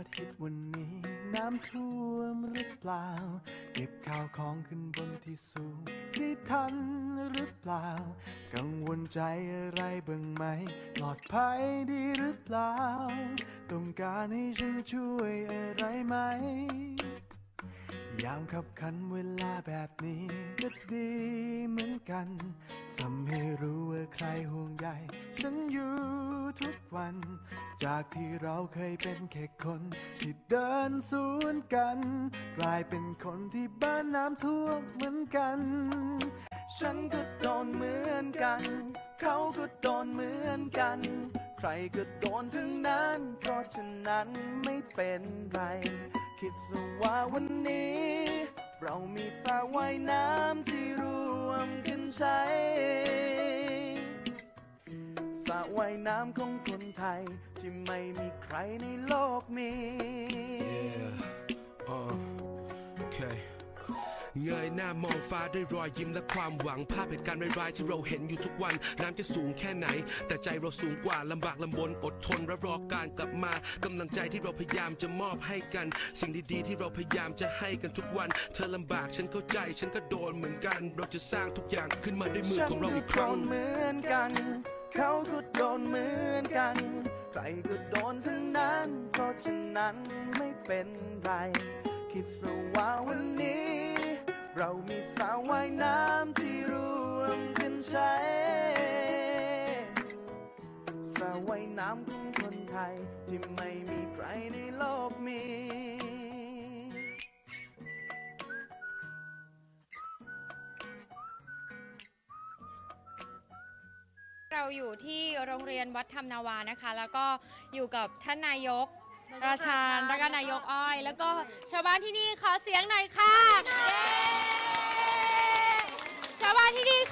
อดฮิตวันนี้ น้ำท่วมหรือเปล่า เก็บข้าวของขึ้นบนที่สูงได้ทันหรือเปล่า กังวลใจอะไรบ้างไหม ปลอดภัยดีหรือเปล่า ต้องการให้ฉันช่วยอะไรไหม ยามขับขันเวลาแบบนี้ก็ดีเหมือนกัน ทำให้รู้ว่าใครห่วงใยฉันอยู่ทุกวัน จากที่เราเคยเป็นแค่คน ที่เดินสวนกัน กลายเป็นคนที่บ้านน้ำท่วมเหมือนกัน ฉันก็โดนเหมือนกัน เขาก็โดนเหมือนกัน ใครก็โดนทั้งนั้น เพราะฉะนั้นไม่เป็นไร คิดสว่าวันนี้ เรามีสระว่ายน้ำที่รวมกันใช้สระว่ายน้ำของคนไทย ที่ไม่มีใครในโลกมี Yeah. Uh, okay. เงยหน้ามองฟ้าด้วยรอยยิ้มและความหวังภาพเหตุการณ์ร้ายๆที่เราเห็นอยู่ทุกวัน น้ำจะสูงแค่ไหน แต่ใจเราสูงกว่าลำบากลำบนอดทนและรอการกลับมากำลังใจที่เราพยายามจะมอบให้กัน สิ่งดีๆที่เราพยายามจะให้กันทุกวัน เธอลำบากฉันเข้าใจ ฉันก็โดนเหมือนกัน เราจะสร้างทุกอย่างขึ้นมาด้วยมือฉันของเราก็อีกคโดรั้งนเหมือนกัน เขาก็โดนเหมือนกัน ใครก็โดนทั้งนั้น เพราะฉะนั้นไม่เป็นไร คิดซะว่าวันนี้ เรามีสระว่ายน้ำที่รวมกันใช้สระว่ายน้ำของคนไทย ที่ไม่มีใครในโลกมีเราอยู่ที่โรงเรียนวัดธรรมนาวานะคะ แล้วก็อยู่กับท่านนายก ราชาญแล้วก็นายกอ้อย แล้วก็ชาวบ้านที่นี่ขอเสียงหน่อยค่ะชาวบ้านที่นี่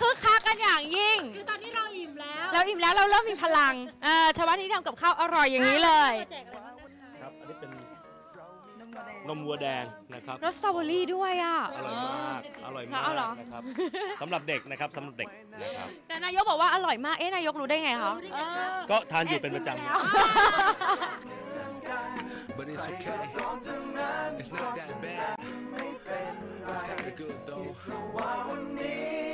คึกคักกันอย่างยิ่ง คือตอนนี้เราอิ่มแล้ว เราอิ่มแล้วเราเริ่มมีพลังเออชาวบ้านที่นี่ทำกับข้าวอร่อยอย่างนี้เลยแจกอะไรบ้างนะคะครับอันนี้เป็นนมวัวแดงนะครับรสสตรอเบอรี่ด้วยอะอร่อยมากอร่อยมากเอาเหรอนะครับสำหรับเด็กนะครับสำหรับเด็กนะครับแต่นายกบอกว่าอร่อยมากเอ๊ะนายกรู้ได้ไงคะรู้ได้ไงคะก็ทานอยู่เป็นประจำแอบนะชิมแล้ว But it's okay It's not that bad It's kinda good though ว่าวันนี้เรา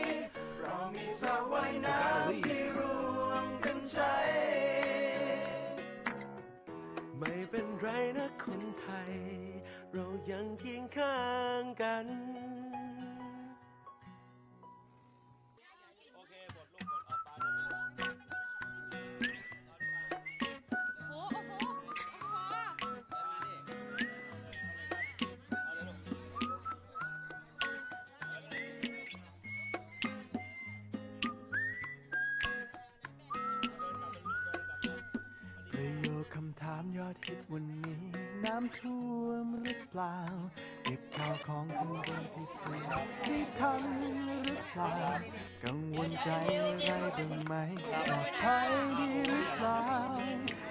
มีสระว่ายน้ำที่รวมกันใช้ ไม่เป็นไรนะคนไทย เรายังเคียงข้างกัน ท่วมหรือเปล่า เก็บข้าวของขึ้นบนที่สูงได้ทันหรือเปล่า กังวลใจอะไรบ้างไหมปลอดภัยดีหรือเปล่า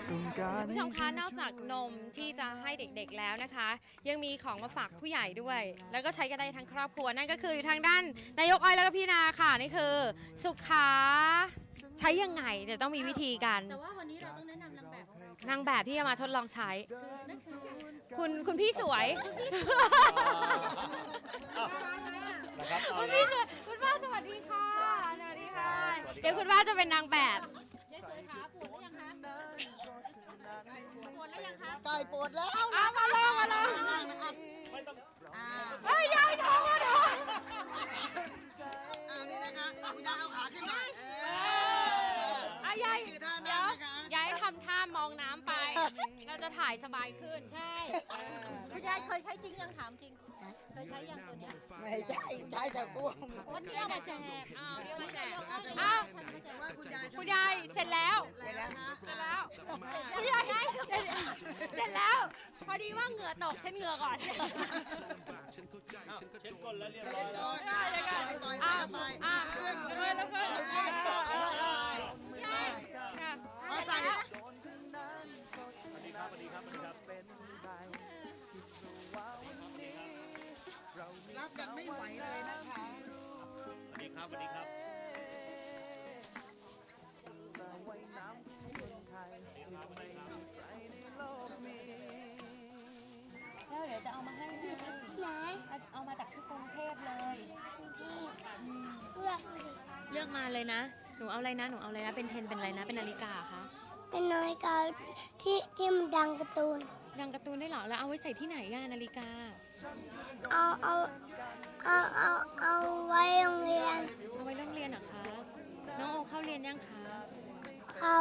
ต้องการคุณผู้ชมคะนอกจากนมที่จะให้เด็กๆแล้วนะคะ ยังมีของมาฝากผู้ใหญ่ด้วย แล้วก็ใช้กันได้ทั้งครอบครัวนั่นก็คือทางด้านนายกอ้อยแล้วก็พี่นาค่ะนี่คือ สุขา ใช้ยังไงเดี๋ยวต้องมีวิธีการ แต่ว่าวันนี้เราต้อง นะนำนางแบบของเราค่ะนางแบบที่จะมาทดลองใช้นั่นคือคุณคุณพี่สวยนะครับเอาคุณเลยพี่สวยคุณป้าสวัสดีค่ะสวัสดีค่ะ เดี๋ยวคุณป้าจะเป็นนางแบบยายสวยขาปวดหรือยังคะปวดหรือยังคะไก่ปวดแล้วเอามาลองมาลองนั่งนะครับอ่าเอ้ยยายท้องมาท้องอ่านี่นะคะคุณยายเอาขาขึ้นหน่อยเอออะยายนี่คือท่าเดี๋นั่ยวงนะคะยายทำท่ามองน้ำไป เราจะถ่ายสบายขึ้น ใช่เออคุณยายเคยใช้จริงยังถามจริง เคยใช้ยังตัวเนี้ย ไม่ใช่ใช้แต่พวกวันนี้เอามาแจกอ้าวนี่มาแจกอ้าอ้าวฉันมาแจกว่าคุณยายคุณยายเสร็จแล้วเสร็จแล้วนะคะเสร็จแล้วคุณยายเสร็จเสร็จแล้ว พอดีว่าเหงื่อตกเช็ดเหงื่อก่อนฉันเข้าใจฉันก็เช็ดโดก้นนแล้วเรียบเดี๋ร้ยอวยแล้วเดี๋ยวก่อนปล่อยปล่อยอะใส่อะขึ้นขึ้นแล้วขึ้ รับกันไม่ไหวเลยนะคะสวัสดีครับสวัสดีครับสระว่ายน้ำของคนไทยไม่ใครในโลกมีแล้วเดี๋ยวจะเอามาให้ให้ไหนเอามาจากที่กรุงเทพเลยเลือกเลือกมาเลยนะ หนูเอาอะไรนะ หนูเอาอะไรนะ เป็นเทน เป็นอะไรนะ เป็นนาฬิกาคะ เป็นนาฬิกาที่ที่มันดังการ์ตูน ดังการ์ตูนได้เหรอ แล้วเอาไว้ใส่ที่ไหนอ่านาฬิกา เอาเอา เอาเอาเอาไว้โรงเรียน เอาไว้โรงเรียนเหรอคะ น้องโอเข้าเรียนยังคะเขา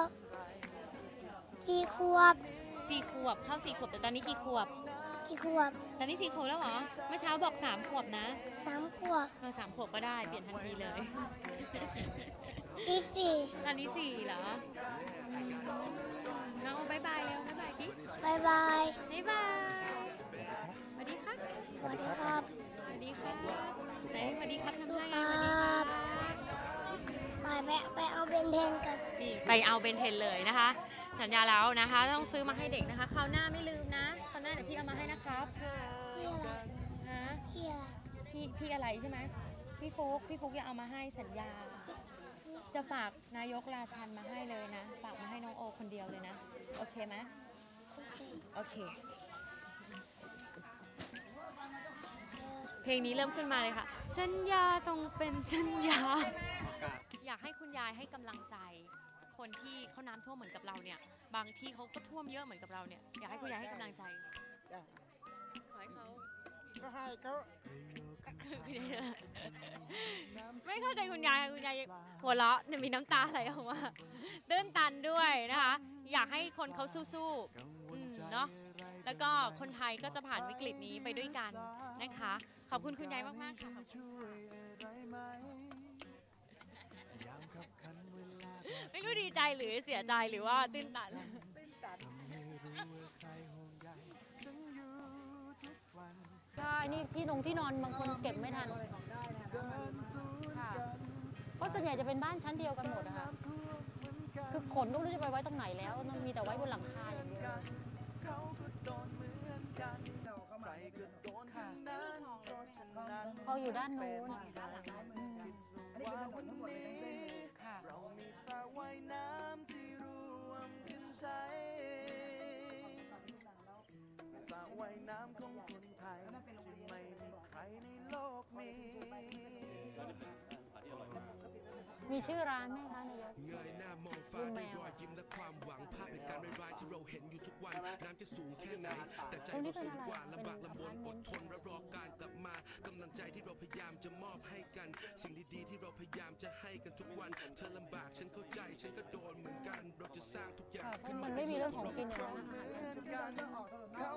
ที่ขวบสี่ขวบเข้าสี่ขวบแต่ตอนนี้กี่ขวบที่ขวบตอนนี้สี่ขวบแล้วเหรอ เมื่อเช้าบอกสามขวบนะสามขวบมาสามขวบก็ได้เปลี่ยนทันทีเลยที่สี่ตอนนี้สี่เหรออืมน้องโอบายบายเร็วบายบายพี่บายบายบายบายสวัสดีครับสวัสดีครับสวัสดีครับไหนสวัสดีครับทำไง ครั อะ บ สวัสดีครับ ไปไปไป เอาเบนเทนกันนี่ไปเอาเบนเทนเลยนะคะ สัญญาแล้วนะคะ ต้องซื้อมาให้เด็กนะคะคราวหน้าไม่ลืมนะคราวหน้าเดี๋ยวพี่เอามาให้นะครับพี่อะไรนะพี่อะไรพี่พี่อะไรใช่ไหมพี่ฟุกพี่ฟุกอย่าเอามาให้สัญญา จะฝากนายกราชันมาให้เลยนะ ฝากมาให้น้องโอคนเดียวเลยนะ โอเคไหมโอเคโอเคเพลงนี้เริ่มขึ้นมาเลยค่ะ สัญญาต้องเป็นสัญญา อยากให้คุณยายให้กำลังใจ คนที่เขาน้ำท่วมเหมือนกับเราเนี่ย บางที่เขาก็ท่วมเยอะเหมือนกับเราเนี่ย อยากให้คุณยายให้กำลังใจขอให้เขาก็ให้เขาไม่เข้าใจคุณยายคุณยายหัวเราะเนี่ยมีน้ำตาไหลออกมาเดินตันด้วยนะคะ อยากให้คนเขาสู้ๆอืมเนาะแล้วก็คนไทยก็จะผ่านวิกฤตนี้ไปด้วยกันนะคะ ขอบคุณคุณยายมากๆค่ะขอบคุณช่วยอะไรไหมยามขับขันเวลาแบบ ไม่รู้ดีใจหรือเสียใจหรือว่าตื้นตันทำให้รู้ว่าใครห่วงใยฉันอยู่ทุกวันใช่นี่ที่นงที่นอนบางคนเก็บไม่ทันเดินสวนค่ะกันเพราะส่วนใหญ่จะเป็นบ้านชั้นเดียวกันหมดอะค่ะน้ำท่วมเหมือนกันคือขนก็ไม่รู้จะไปไว้ตรงไหนแล้วมันมีแต่ไว้บนหลังคาอย่างเดียวเขาก็โดนเหมือนกันใครก็โดนทั้งนั้นเพราะฉะนั้นเขาอยู่ด้านโน้นคิดสุว่าวันนี้ค่ะเรามีสระ ว่ายน้ำที่รวมขึ้นใช้ มีชื่อร้านไหมคะนายกเงยหน้ามองฟ้าด้วยรอยยิ้มและความหวังภาพเหตุการณ์ร้ายๆที่เราเห็นอยู่ทุกวันน้ำจะสูงแค่ไหนแต่ใจเราสูงกว่าลำบากลำบนอดทนและรอการกลับมากำลังใจที่เราพยายามจะมอบให้กัน สิ่งดีๆที่เราพยายามจะให้กันทุกวัน เธอลำบากฉันเข้าใจฉันก็โดนเหมือนกัน เราจะสร้างทุกอย่างค่ะเพขึ้นราะมามันไม่มีเรื่องของกินอยู่แล้วนะคะเขาก็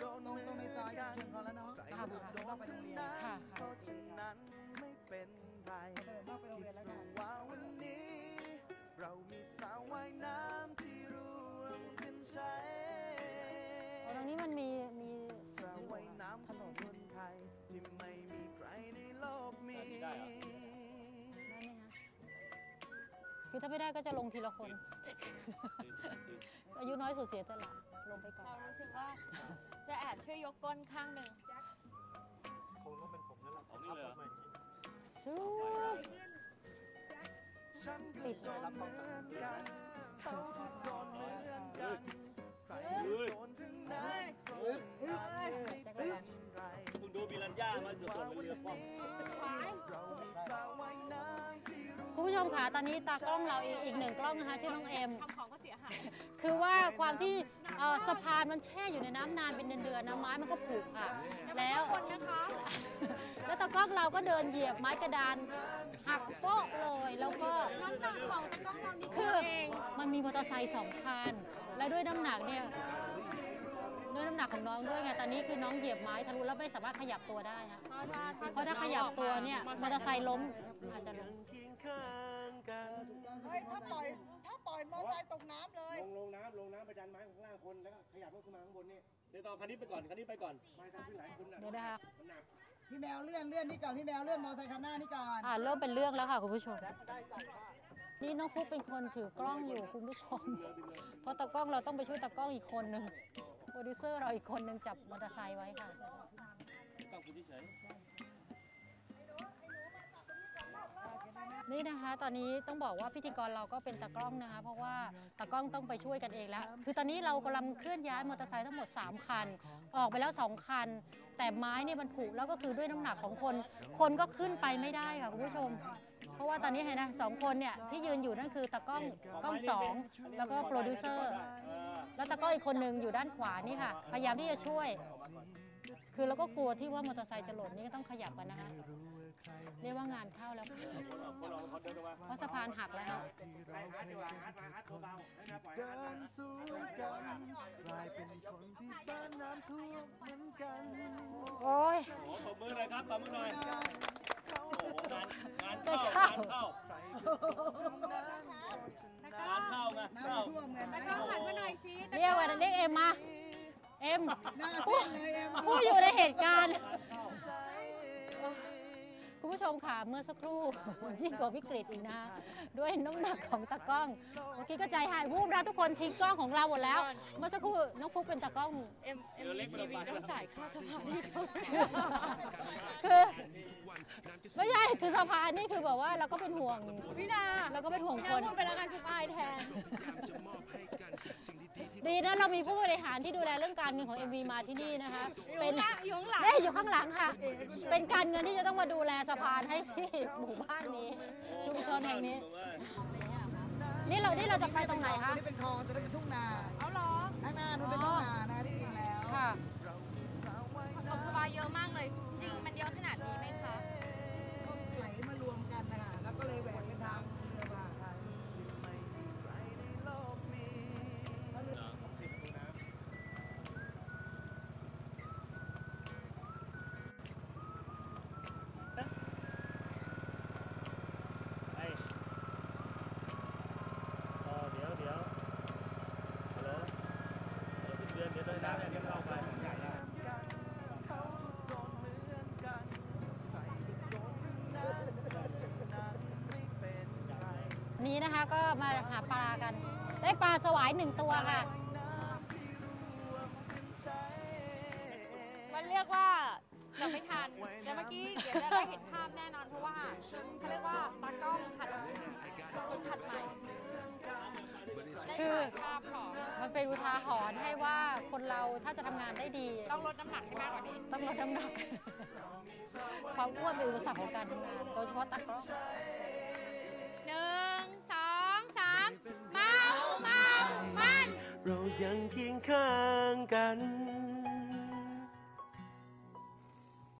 โดนเหมือนกันใครก็โดนทั้งนั้นค่ะเพราะฉะนั้นไม่เป็นไรคิดซะว่าวันนี้ เรามีสระว่ายน้ำที่รวมกันใช้ตรงนี้มันมีมีสระว่ายน้ำของคนไทย ที่ไม่มีใครในโลกมี ได้ไหมคะคือถ้าไม่ได้ก็จะลงทีละคน อายุน้อยสุดเสียสละลงไปก่อน เรารู้สึกว่าจะแอบช่วยยกก้นข้างหนึ่งชูฉันก็โดนเหมือน กันเขาก็โดนเหมือนกันใครโดนทั้งนั้นเพราะฉะนั้นไม่เป็นไรคุณดูมิรันย่ามาจะส่งเป็นเรือป้อมเรามีสระว่ายน้ำที่รวมคุณผู้ชมค่ะตอนนี้ตากล้องเราอีกอีกหนึ่งกล้องนะคะชื่อน้องเอ็มทำของก็เสียหายคือว่าความที่สะพานมันแช่อยู่ในน้ำนานเป็นเดือนๆนะไม้มันก็ผุค่ะ แล้วคนนะคะแล้วตากล้องเราก็เดินเหยียบไม้กระดาน หักโป๊ะเลย แล้วก็น้ำหนักของตะกล้องเรานี่คือมันมีมอเตอร์ไซค์สองคัน และด้วยน้ำหนักเนี่ยด้วยน้ำหนักของน้องด้วยไง ตอนนี้คือน้องเหยียบไม้ทะลุแล้วไม่สามารถขยับตัวได้ฮะเพราะถ้าขยับตัวเนี่ยมอเตอร์ไซค์ล้มอาจจะล้มเฮ้ยถ้าปล่อยถ้าปล่อยมอเตอร์ไซค์ตกน้ำเลย ลงลงน้ำลงน้ำไปดันไม้ข้างล่างคนแล้วก็ขยับรถขึ้นมาข้างบนนี่เดี๋ยวต่อคันนี้ไปก่อนคันนี้ไปก่อนไม้ทำขึ้นหลายคนน่ะเดี๋ยวนะคะมันหนัก พี่แมวเลื่อนเลื่อนนี่ก่อนพี่แมวเลื่อนมอเตอร์ไซค์คันหน้านี่ก่อนอ่าเริ่มเป็นเรื่องแล้วค่ะคุณผู้ชม นี่น้องฟุกเป็นคนถือกล้องอยู่คุณผู้ชม เพราะตากล้องเราต้องไปช่วยตากล้องอีกคนนึงโปรดิวเซอร์เราอีกคนนึงจับมอเตอร์ไซค์ไว้ค่ะ ต้องคุณเฉย นี่นะคะ ตอนนี้ต้องบอกว่าพิธีกรเราก็เป็นตากล้องนะคะ เพราะว่าตากล้องต้องไปช่วยกันเองแล้ว คือตอนนี้เรากำลังเคลื่อนย้ายมอเตอร์ไซค์ทั้งหมด 3 คัน ออกไปแล้ว 2 คัน แต่ไม้เนี่ยมันผุแล้วก็คือด้วยน้ำหนักของคน คนก็ขึ้นไปไม่ได้ค่ะคุณผู้ชม เพราะว่าตอนนี้เห็นนะสองคนเนี่ยที่ยืนอยู่นั่นคือตากล้องกล้องสองแล้วก็โปรดิวเซอร์ แล้วตากล้องอีกคนนึงอยู่ด้านขวานี่ค่ะ พยายามที่จะช่วย คือเราก็กลัวที่ว่ามอเตอร์ไซค์จะหล่นนี่ก็ต้องขยับกันนะคะ ว่างานเข้าแล้วค่ะคนลองคนเดินออกมาเพราะสะพานหักแล้วค่ะให้ฮาร์ดดีกว่าฮาร์ดมาฮาร์ดเบาๆให้นะปล่อยเดิฮาร์ดมานสู้กันกลายเป็นคนที่บ้านน้ำท่วมเหมือนกันโอ้ยโอ้โหตบมือหน่อยครับตบมือหน่อยโอ้โหงานงานได้เข้าเข้างานเข้างานเข้าไงน้ำเข้าท่วมเงินแล้วก็หันมาหน่อยสิเรียกว่าเรียกเอ็มมา เอ็มหน้าเต้นเลยเอ็มผู้อยู่ในเหตุการณ์ คุณผู้ชมค่ะ เมื่อสักครู่ ยิ่งกว่าวิกฤตอีกนะด้วยน้ำหนักของตากล้องเมื่อกี้ก็ใจหายวูบนะทุกคนทิ้งกล้องของเราหมดแล้ว เมื่อสักครู่น้องฟุกเป็นตากล้อง เอ็มเอ็มมีทีวีต้องจ่ายค่าสะพานให้เขาคือไม่ใช่คือสะพานนี่คือแบบว่าเราก็เป็นห่วงพี่นาเราก็เป็นห่วงพี่คนานพูดไปแล้วกันคุณอายแทน ดีนะเรามีผู้บริหารที่ดูแลเรื่องการเงินของ MV มาที่นี่นะคะ เป็นอยู่ข้างหลังได้อยู่ข้างหลังค่ะ เป็นการเงินที่จะต้องมาดูแลสะพานให้ที่หมู่บ้านนี้ ชุมชนแห่งนี้ นี่เราที่เราจะไปตรงไหนตรคะงนี้เป็นคลองตรงนี้เป็นทุ่งนาเอาเหรอข้างหน้านู้นเป็นทุ่งนานะที่จริงแล้วค่ะตกสบายเยอะมากเลย จริงมันเยอะขนาดนี้ นเดือนเดี๋ยวเดินน้ำเนี่ยเดี๋ยวเข้าไปนี้นะคะก็มาหาปลากัน ได้ปลาสวายหนึ่งตัวค่ะ มันเรียกว่าจะไม่ทันแต่เมื่อกี้เดี๋ยวจะได้เห็นภาพแน่นอนเพราะว่าเขาเรียกว่าตากล้องผัดผัดใหม่ คือถ่ายภาพของมันเป็นอุทาหรณ์ให้ว่าคนเราถ้าจะทำงานได้ดี ต้องลดน้ำหนักให้มากกว่านี้ ต้องลดน้ำหนัก ความอ้วนเป็นอุปสรรคของการทำงาน โดยเฉพาะตากล้องหนึ่งสองสามเมาเมามัน เรายังเคียงข้างกัน